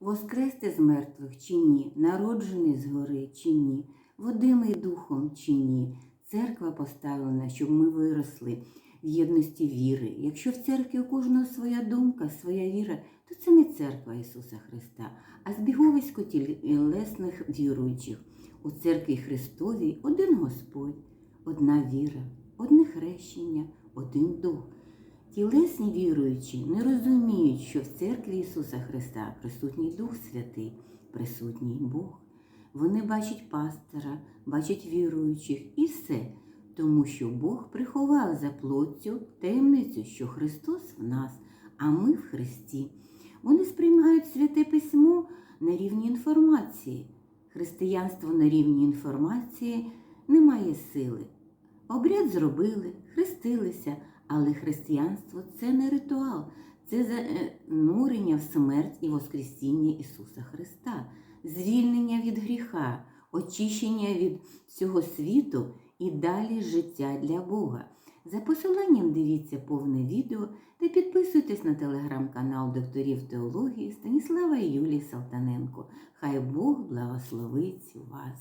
Воскрести з мертвих чи ні, народжений згори чи ні, водимий духом чи ні. Церква поставлена, щоб ми виросли в єдності віри. Якщо в церкві у кожного своя думка, своя віра, то це не церква Ісуса Христа, а збіговисько тілесних віруючих. У церкві Христовій один Господь, одна віра, одне хрещення, один дух. Тілесні віруючі не розуміють, що в церкві Ісуса Христа присутній Дух Святий, присутній Бог. Вони бачать пастора, бачать віруючих і все, тому що Бог приховав за плоттю таємницю, що Христос в нас, а ми в Христі. Вони сприймають святе письмо на рівні інформації. Християнство на рівні інформації не має сили. Обряд зробили, хрестилися, але християнство це не ритуал, це занурення в смерть і Воскресіння Ісуса Христа, звільнення від гріха, очищення від цього світу і далі життя для Бога. За посиланням дивіться повне відео та підписуйтесь на телеграм-канал докторів теології Станіслава і Юлії Салтаненко. Хай Бог благословить вас.